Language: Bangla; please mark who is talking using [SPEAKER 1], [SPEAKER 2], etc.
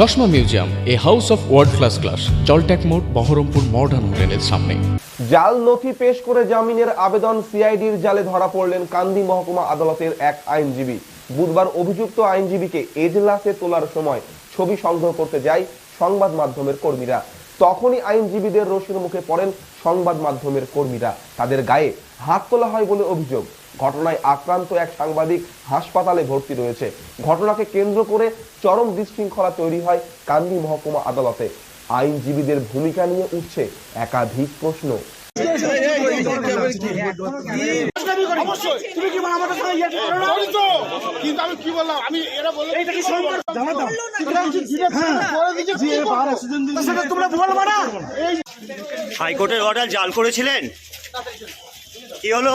[SPEAKER 1] চশমা museum, a house of world class class জলট্যাক মোড়, বহরমপুর মডার্ন হোটেলের সামনে।
[SPEAKER 2] জাল নথি পেশ করে জামিনের আবেদন সিআইডির জালে ধরা পড়লেন কান্দি মহকুমা আদালতের এক আইনজীবী। বুধবার অভিযুক্ত আইনজীবীকে এজলাসে তোলার সময় ছবি সংগ্রহ করতে যায় সংবাদ মাধ্যমের কর্মীরা। তখনই আইনজীবীদের রশির মুখে পড়েন সংবাদ মাধ্যমের কর্মীরা। তাদের গায়ে হাত তোলা হয় বলে অভিযোগ। ঘটনায় আক্রান্ত এক সাংবাদিক হাসপাতালে ভর্তি রয়েছে। ঘটনাকে কেন্দ্র করে চরম বিশৃঙ্খলা তৈরি হয় কান্দি মহকুমা আদালতে। আইনজীবীদের ভূমিকা নিয়ে উঠছে একাধিক প্রশ্ন।
[SPEAKER 3] হাইকোর্টের অর্ডার জাল করেছিলেন? কি হলো?